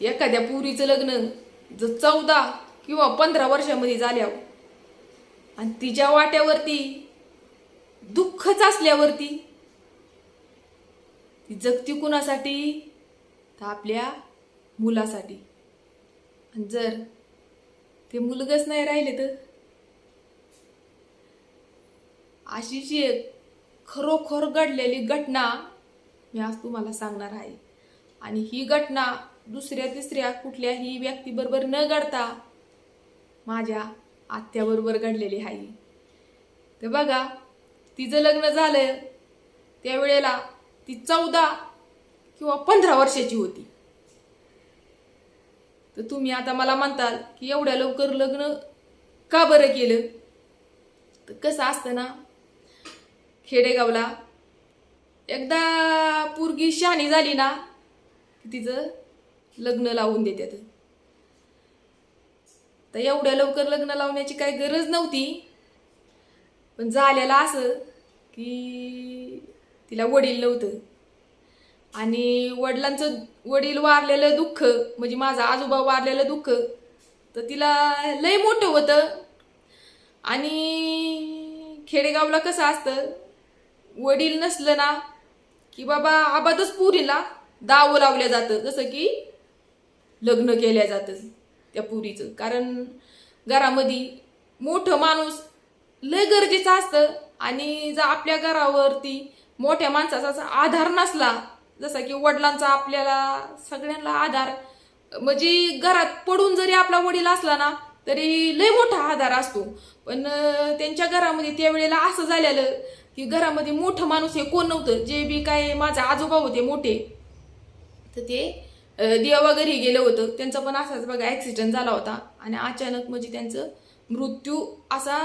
एखाद्या पुरीचं लग्न जर चौदा किंवा पंधरा वर्षामध्ये झाल्यावर आणि तिच्या वाट्यावरती दुःखच असल्यावरती ती जगती कुणासाठी? तर आपल्या मुलासाठी. आणि जर ते मुलगच नाही राहिले तर? अशीची एक खरोखर घडलेली घटना मी आज तुम्हाला सांगणार आहे. आणि ही घटना दुसऱ्या तिसऱ्या कुठल्याही व्यक्तीबरोबर न घडता माझ्या आत्याबरोबर घडलेली आहे तर बघा तिचं लग्न झालं त्यावेळेला ती चौदा किंवा पंधरा वर्षाची होती. तर तुम्ही आता मला म्हणताल की एवढ्या लवकर लग्न का बरं केलं? तर कसं असतं ना खेडेगावला एकदा पोरगी शहाणी झाली ना तिचं लग्न लावून देतात तर एवढ्या लवकर लग्न लावण्याची काही गरज नव्हती. पण झालेलं असं की तिला वडील नव्हतं. आणि वडिलांचं वडील वारलेलं दुःख म्हणजे माझा आजोबा वारलेलं दुःख तर तिला लय मोठं होतं. आणि खेडेगावला कसं असतं वडील नसलं ना की बाबा आबादच पुरीला दावं लावलं जातं. जसं की लग्न केल्या जातं त्या पुरीचं. कारण घरामध्ये मोठं माणूस लय गरजेचं असतं आणि जर आपल्या घरावरती मोठ्या माणसाचा असा आधार नसला जसा की वडिलांचा आपल्याला सगळ्यांना आधार म्हणजे घरात पडून जरी आपला वडील असला ना तरी लय मोठा आधार असतो. पण त्यांच्या घरामध्ये त्यावेळेला असं झालेलं की घरामध्ये मोठं माणूस हे कोण नव्हतं? जे बी काय माझे आजोबा होते मोठे तर ते देवा घरी गेलं होतं. त्यांचा पण असाच बघा ॲक्सिडेंट झाला होता. आणि अचानक म्हणजे त्यांचं मृत्यू असा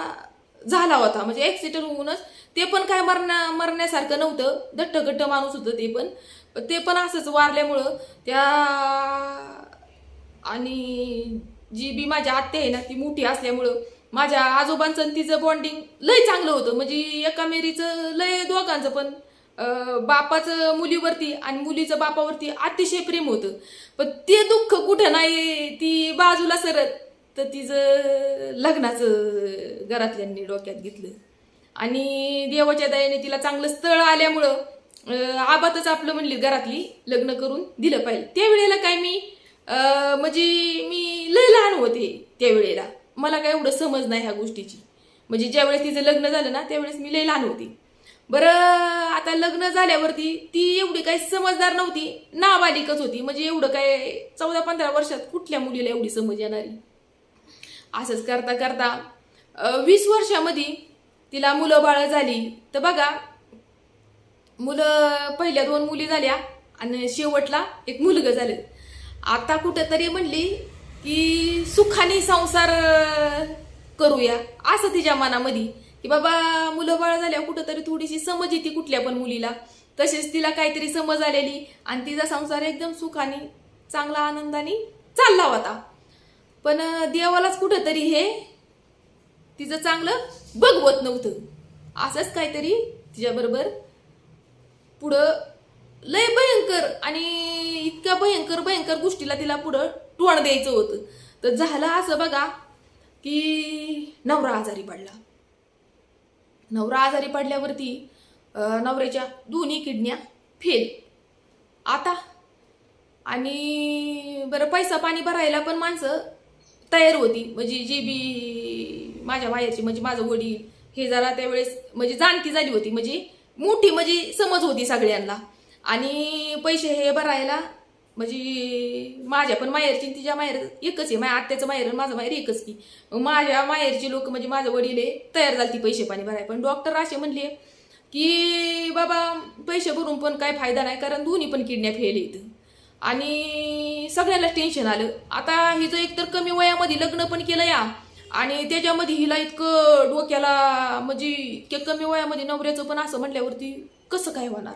झाला होता. म्हणजे ॲक्सिडेंट होऊनच ते पण काय मरण्या मरण्यासारखं नव्हतं. दट्टगट्ट माणूस होतं ते पण. ते पण असंच वारल्यामुळं त्या आणि जी बी माझ्या आत्या आहे ना ती मोठी असल्यामुळं माझ्या आजोबांचं तिचं बॉन्डिंग लय चांगलं होतं. म्हणजे एका मेरीचं लय दोघांचं पण बापाचं मुलीवरती आणि मुलीचं बापावरती अतिशय प्रेम होतं. पण ते दुःख कुठं नाही ती बाजूला सरत. तर तिचं लग्नाचं घरातल्यांनी डोक्यात घेतलं. आणि देवाच्या दयाने तिला चांगलं स्थळ आल्यामुळं आबातच आपलं म्हणली घरातली लग्न करून दिलं पाहिजे त्यावेळेला काय मी म्हणजे मी लय लहान होते त्यावेळेला. मला काय एवढं समज नाही ह्या गोष्टीची. म्हणजे ज्यावेळेस तिचं लग्न झालं ना त्यावेळेस मी लय लहान होती. बरं आता लग्न झाल्यावरती ती एवढी काही समजदार नव्हती नाबालिकच होती. म्हणजे एवढं काय चौदा पंधरा वर्षात कुठल्या मुलीला एवढी समज येणारी असंच करता करता वीस वर्षामध्ये तिला मुलं बाळ झाली. तर बघा मुलं पहिल्या दोन मुली झाल्या आणि शेवटला एक मुलग झालं. आता कुठंतरी म्हणली की सुखाने संसार करूया. असं तिच्या मनामध्ये. की बाबा मुलं बाळ झाल्यावर कुठंतरी थोडीशी समज येते कुठल्या पण मुलीला. तसेच तिला काहीतरी समज आलेली आणि तिचा संसार एकदम सुखाने चांगला आनंदाने चालला होता. पण देवालाच कुठंतरी हे तिचं चांगलं बघवत नव्हतं. असंच काहीतरी तिच्याबरोबर पुढं लय भयंकर आणि इतक्या भयंकर भयंकर गोष्टीला तिला पुढं तोंड द्यायचं होतं. तर झालं असं बघा की नवरा आजारी पडला. नवरा आजारी पडल्यावरती नवऱ्याच्या दोन्ही किडन्या फेल. आता आणि बरं पैसा पाणी भरायला पण माणसं तयार होती. म्हणजे जी बी माझ्या माहेरची म्हणजे माझं वडील हे जरा त्यावेळेस म्हणजे जाणती झाली होती. म्हणजे मोठी म्हणजे समज होती सगळ्यांना. आणि पैसे हे भरायला म्हणजे माझ्या पण माहेरची आणि तिच्या माहेर एकच आहे. माझ्या आत्याचं माहेर आणि माझं माहेर एकच की. मग माझ्या माहेरची लोक म्हणजे माझं वडील आहे तयार झाली ती पैसे पाणी भराय पण डॉक्टर असे म्हणले की बाबा पैसे भरून पण काय फायदा नाही कारण दोन्ही पण किडन्या फेल येतं आणि सगळ्यांना टेन्शन आलं. आता हिचं एकतर कमी वयामध्ये लग्न पण केलं या आणि त्याच्यामध्ये हिला इतकं डोक्याला म्हणजे इतक्या कमी वयामध्ये नवऱ्याचं पण असं म्हटल्यावरती कसं काय होणार?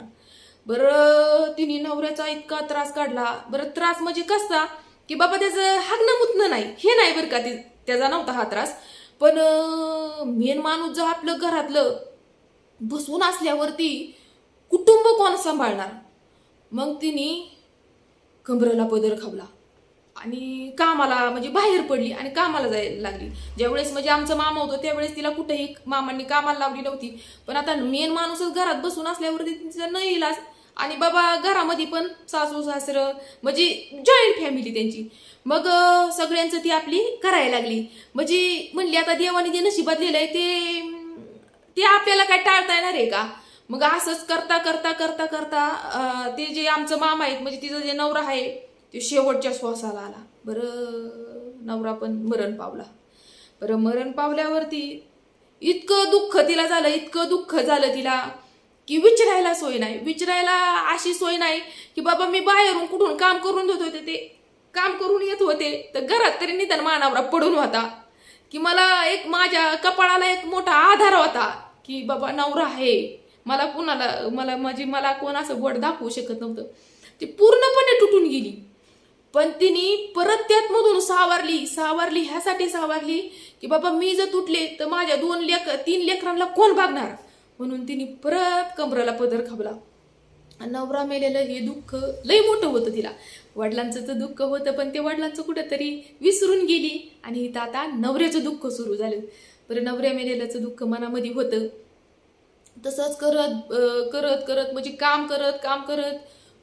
बरं तिने नवऱ्याचा इतका त्रास काढला. बरं त्रास म्हणजे कसा? की बाबा त्याचं हागणं मुतणं नाही. हे नाही बरं का ते त्याचा नव्हता हा त्रास. पण मेन माणूस जर आपलं घरातलं बसून असल्यावरती कुटुंब कोण सांभाळणार? मग तिने कमरेला पदर खावला आणि कामाला म्हणजे बाहेर पडली आणि कामाला जायला लागली. ज्यावेळेस म्हणजे आमचं मामा होतं त्यावेळेस तिला कुठेही मामांनी कामाला लावली नव्हती. पण आता मेन माणूसच घरात बसून असल्यावरती तिचा न इलाज. आणि बाबा घरामध्ये पण सासू सासरं म्हणजे जॉईंट फॅमिली त्यांची. मग सगळ्यांचं ती आपली करायला लागली. म्हणजे म्हणली आता देवाने जे नशिबात आहे ते ते आपल्याला काय टाळता येणार आहे का? मग असंच करता करता करता करता ते जे आमचं मामा आहेत म्हणजे तिचा जे नवरा आहे ते शेवटच्या श्वासाला आला. बरं नवरा पण मरण पावला. बरं मरण पावल्यावरती इतकं दुःख तिला झालं इतकं दुःख झालं तिला. की विचारायला सोय नाही. विचारायला अशी सोय नाही की बाबा मी बाहेरून कुठून काम करून देत होते ते काम करून येत होते. तर घरात तरी निदान मानावरा पडून होता. की मला एक माझ्या कपाळाला एक मोठा आधार होता की बाबा नवरा आहे. मला कोणाला मला म्हणजे मला कोण असं वड दाखवू शकत नव्हतं. ती पूर्णपणे तुटून गेली. पण तिने परत त्यातमधून सावरली सावरली ह्यासाठी सावरली की बाबा मी जर तुटले तर माझ्या दोन लेख तीन लेकरांना कोण बघणार? म्हणून तिने परत कमराला पदर खावला आणि नवरा मेलेलं हे दुःख लय मोठं होतं तिला. वडिलांचं तर दुःख होतं पण ते वडिलांचं कुठंतरी विसरून गेली आणि इथं आता नवऱ्याचं दुःख सुरू झालं. बरं नवऱ्या मेलेल्याचं दुःख मनामध्ये होतं. तसंच करत करत करत म्हणजे काम करत काम करत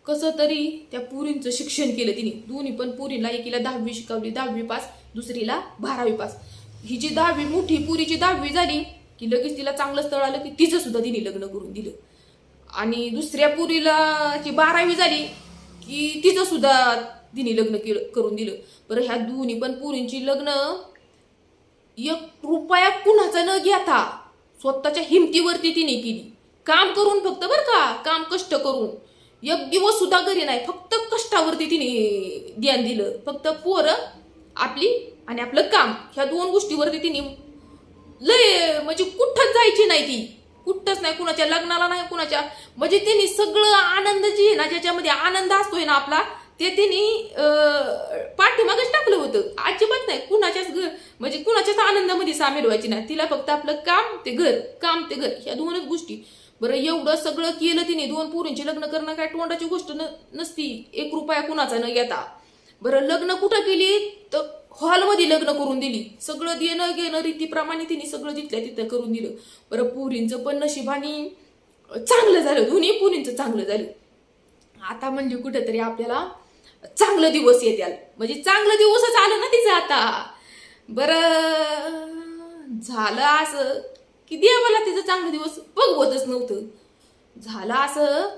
कसं तरी त्या पुरींचं शिक्षण केलं तिने. दोन्ही पण पुरीला एकीला दहावी शिकवली दहावी पास दुसरीला बारावी पास. ही जी दहावी मोठी पुरीची दहावी झाली की लगेच तिला चांगलं स्थळ आलं की तिचं सुद्धा तिने लग्न करून दिलं. आणि दुसऱ्या पुरीला जी बारावी झाली की तिचं सुद्धा तिने लग्न केलं करून दिलं. बरं ह्या दोन्ही पण पुरींची लग्न एक रुपया कुणाचा न घेता स्वतःच्या हिमतीवरती तिने केली. काम करून फक्त बरं का काम कष्ट करून. एक दिवस सुद्धा घरी नाही फक्त कष्टावरती तिने ध्यान दिलं. फक्त पोरं आपली आणि आपलं काम ह्या दोन गोष्टीवरती तिने लय म्हणजे कुठंच जायची नाही ती. कुठंच नाही कुणाच्या लग्नाला नाही कुणाच्या. म्हणजे तिने सगळं आनंद जी आहे ना ज्याच्यामध्ये आनंद असतोय ना आपला ते तिने पाठीमागच टाकलं होतं. अजिबात नाही कुणाच्याच घर म्हणजे कुणाच्याच आनंदामध्ये सामील व्हायची नाही. तिला फक्त आपलं काम ते घर काम ते घर ह्या दोनच गोष्टी. बरं एवढं सगळं केलं तिने दोन पोरींचे लग्न करणं काय तोंडाची गोष्ट न नसती. एक रुपया कुणाचा न घेता. बरं लग्न कुठं केली? तर हॉलमध्ये लग्न करून दिली. सगळं देणं घेणं रीतीप्रमाणे तिने सगळं जिथल्या तिथं करून दिलं. बरं पुरींचं पण नशिबाने चांगलं झालं. दोन्ही पुरींचं चांगलं झालं. आता म्हणजे कुठंतरी आपल्याला चांगलं दिवस येतील म्हणजे चांगलं दिवसच आलं ना तिचं आता. बरं झालं असं की देवाला तिचं चांगलं दिवस बघवतच नव्हतं. झालं असं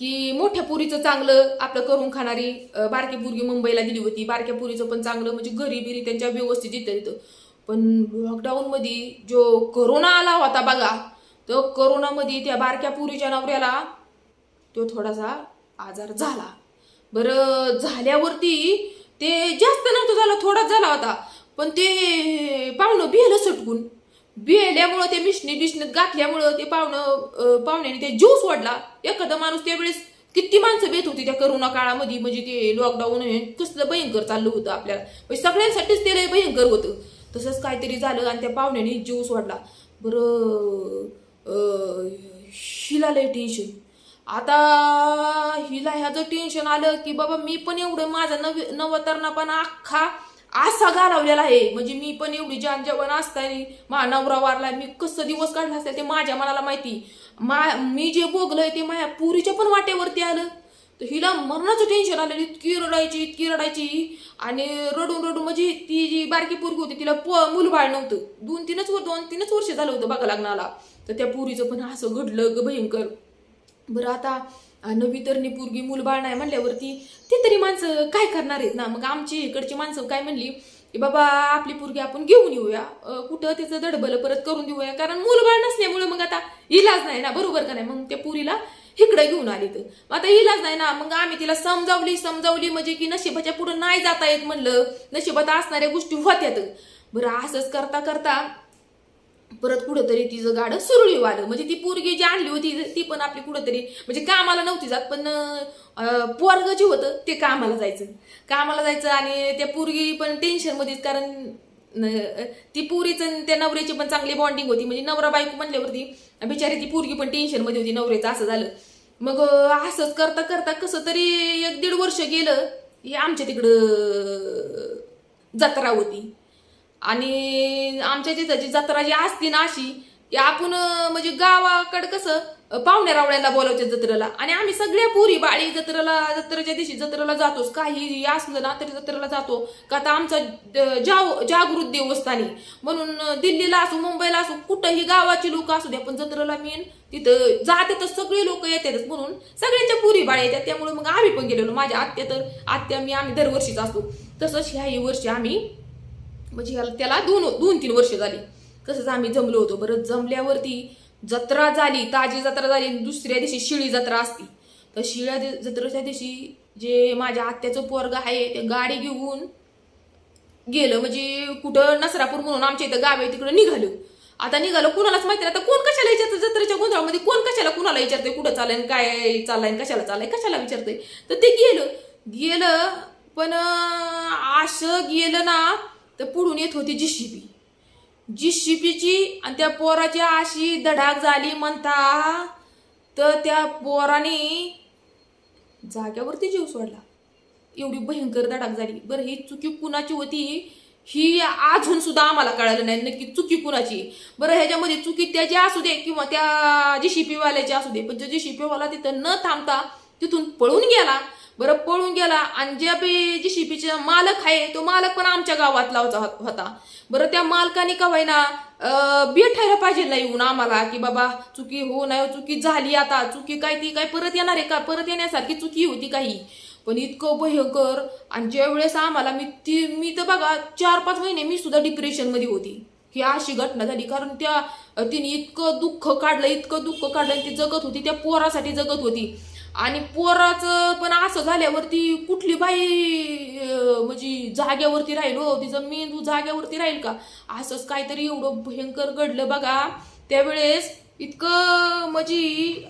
की मोठ्या पुरीचं चांगलं आपलं करून खाणारी अं, बारकी पुरगी मुंबईला दिली होती. बारक्या पुरीचं पण चांगलं म्हणजे घरी बिरी त्यांच्या व्यवस्थित जिथं तिथं. पण लॉकडाऊनमध्ये जो करोना आला होता बघा तो करोनामध्ये त्या बारक्या पुरीच्या नवऱ्याला तो थोडासा आजार झाला. बरं झाल्यावरती ते जास्त नव्हतं झालं थोडाच झाला होता. पण ते पाहुणं बिहलं सटकून. बिहल्यामुळं ते मिशनीत बिशनीत गाठल्यामुळं ते पाहुणं पाहुण्याने ते ज्यूस वाढला एखादा माणूस त्यावेळेस किती माणसं बेत होती त्या करोना काळामध्ये म्हणजे ते लॉकडाऊन हे कसलं भयंकर चाललं होतं आपल्याला. म्हणजे सगळ्यांसाठीच ते लय भयंकर होतं. तसंच काहीतरी झालं आणि त्या पाहुण्याने जीव सोडला बरं हिला लय टेन्शन आता हिला ह्याचं टेन्शन आलं की बाबा मी पण एवढं माझा नव नवतरणापणा अख्खा असा घालवलेला आहे. म्हणजे मी पण एवढी जान जवान असताना मा नवरा वारला मी कसं दिवस काढला असेल ते माझ्या मनाला माहिती. मा मी जे भोगलंय ते माझ्या पुरीच्या पण वाटेवरती आलं. तर हिला मरणाचं टेन्शन आलं. इतकी रडायची इतकी रडायची. आणि रडून रडून म्हणजे ती जी बारकी पोरगी होती तिला प मूलबाळ नव्हतं. दोन तीनच वर दोन तीनच वर्ष झालं होतं बघा लग्नाला. तर त्या पुरीचं पण असं घडलं ग भयंकर. बरं आता नवी तरणी पोरगी मूलबाळ नाही म्हणल्यावरती ते तरी माणसं काय करणार आहेत ना? मग आमची इकडची माणसं काय म्हणली की बाबा आपली पोरगी आपण घेऊन येऊया. कुठं त्याचं दडबल परत करून देऊया. कारण मूलबाळ नसल्यामुळे मग आता इलाज नाही ना? बरोबर का नाही? मग त्या पुरीला इकडं घेऊन आली तर मग आता इलाज नाही ना? मग आम्ही तिला समजावली समजावली म्हणजे की नशिबाच्या पुढं नाही जाता येत म्हणलं. नशिबात असणाऱ्या गोष्टी होत्यात. बरं असंच करता करता परत कुठंतरी तिचं गाडं सुरळीव आलं. म्हणजे ती पोरगी जी आणली होती ती पण आपली कुठंतरी म्हणजे कामाला नव्हती जात पण पोरग जे होतं ते कामाला जायचं. कामाला जायचं आणि त्या पोरगी पण टेन्शनमध्येच कारण न- ती पुरीचं त्या नवऱ्याची पण चांगली बॉन्डिंग होती. म्हणजे नवरा बायको म्हणल्यावरती बिचारी ती पोरगी पण टेन्शनमध्ये होती नवऱ्याचं असं झालं. मग असंच करता करता कसं तरी एक दीड वर्ष गेलं ही आमच्या तिकडं जत्रा होती. आणि आमच्या तिथं जी जत्रा जी असती ना अशी की आपण म्हणजे गावाकडं कसं पाहुण्या रावळ्याला बोलावते जत्रेला. आणि आम्ही सगळ्या पुरी बाळी जत्रेला जत्रेच्या दिवशी जत्रेला जातोच काही असलं ना तरी जत्रेला जातो. का तर आमचा जाव जागृत देवस्थानी म्हणून दिल्लीला असो मुंबईला असो कुठंही गावाची लोक असू द्या पण जत्रेला मेन तिथं जाते तर सगळे लोक येतातच म्हणून सगळ्यांच्या पुरी बाळ येतात. त्यामुळे मग आम्ही पण गेलेलो. माझ्या आत्या तर आत्या मी आम्ही दरवर्षीच असतो. तसंच ह्याही वर्षी आम्ही म्हणजे ह्याला त्याला दोन दोन तीन वर्ष झाली. तसंच आम्ही जमलो होतो. बरं जमल्यावरती जत्रा झाली ताजी जत्रा झाली आणि दुसऱ्या दिवशी शिळी जत्रा असती. तर शिळ्या जत्रेच्या दिवशी जे माझ्या आत्याचं पोरग आहे ते गाडी घेऊन गेलं. म्हणजे कुठं नसरापूर म्हणून आमच्या इथं गाव आहे तिकडं निघालो. आता निघालो कुणालाच माहिती नाही. आता कोण कशाला विचारतं जत्रेच्या गोंधळामध्ये कोण कशाला कुणाला विचारतंय? कुठं चाललंय काय चाललंय कशाला चाललंय? कशाला विचारतंय? तर ते गेलं. गेलं पण असं गेलं ना तर पुढून येत होती जी शिपी जी शिपीची आणि त्या पोराची अशी धडाक झाली म्हणता तर त्या पोराने जाग्यावरती जीव सोडला. एवढी भयंकर धडाक झाली. बरं ही चुकी कुणाची होती? ही अजून सुद्धा आम्हाला कळालं नाही. नक्की चुकी कुणाची? बरं ह्याच्यामध्ये चुकी त्याची असू दे किंवा त्या जी शिपीवाल्याची असू दे. पण जे शिपीवाला तिथं न थांबता तिथून पळून गेला. बरं पळून गेला आणि जे बी जी जीसीपीचा मालक आहे तो मालक पण आमच्या गावातला होता- होता. बरं त्या मालकाने का व्हायना भेटायला पाहिजे नाही येऊन आम्हाला की बाबा चुकी हो नाही चुकी झाली आता चुकी काय ती काय परत येणार आहे का? परत येण्यासारखी चुकी होती काही. पण इतकं भयंकर आणि ज्या वेळेस आम्हाला मी ती मी तर बघा चार पाच महिने मी सुद्धा डिप्रेशनमध्ये होती. ही अशी घटना झाली कारण त्या तिने इतकं दुःख काढलं इतकं दुःख काढलं ती जगत होती त्या पोरासाठी जगत होती. आणि पोराचं पण असं झाल्यावरती कुठली बाई म्हणजे जाग्यावरती राहील हो? तिचं मेंदू जाग्यावरती राहील का? असंच काहीतरी एवढं भयंकर घडलं बघा. त्यावेळेस इतकं म्हणजे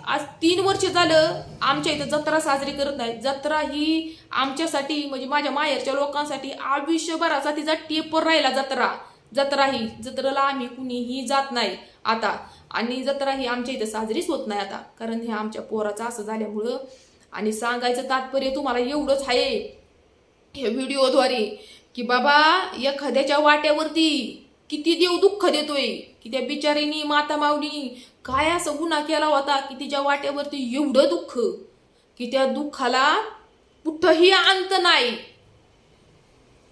आज तीन वर्ष झालं आमच्या इथं जत्रा साजरी करत नाही. जत्रा ही आमच्यासाठी म्हणजे माझ्या माहेरच्या लोकांसाठी आयुष्यभराचा तिचा टेपर राहिला जत्रा. जत्रा ही जत्रेला आम्ही कुणीही जात नाही आता. आणि जत्रा ही आमच्या इथं साजरीच होत नाही आता. कारण हे आमच्या पोराचं असं झाल्यामुळं आणि सांगायचं तात्पर्य तुम्हाला एवढंच आहे. हे व्हिडिओद्वारे की बाबा एखाद्याच्या वाट्यावरती किती देव दुःख देतोय. की त्या बिचारीनी माता माऊली काय असं गुन्हा केला होता की तिच्या वाट्यावरती एवढं दुःख. की त्या दुःखाला कुठंही अंत नाही.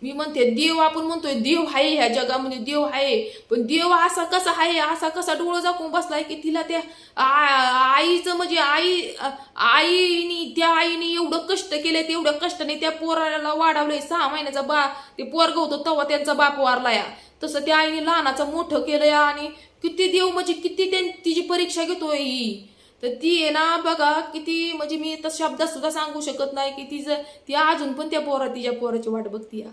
मी म्हणते देव आपण म्हणतोय देव आहे ह्या जगामध्ये देव आहे. पण देव असा कसा आहे असा कसा डोळं जाकून बसलाय की तिला त्या आईचं म्हणजे आई आईनी त्या आईने एवढं कष्ट केले तेवढ्या कष्टाने त्या पोराला वाढवलंय. सहा महिन्याचा बा ते पोरग होतो तेव्हा त्यांचा बाप वारलाय तसं त्या आईने लहानाचं मोठं केलंय आणि किती देव म्हणजे किती त्यां तिची परीक्षा घेतोय ही. तर ती आहे ना बघा किती म्हणजे मी तर शब्दात सुद्धा सांगू शकत नाही की तिचं ती अजून पण त्या पोरा तिच्या पोराची वाट बघती या.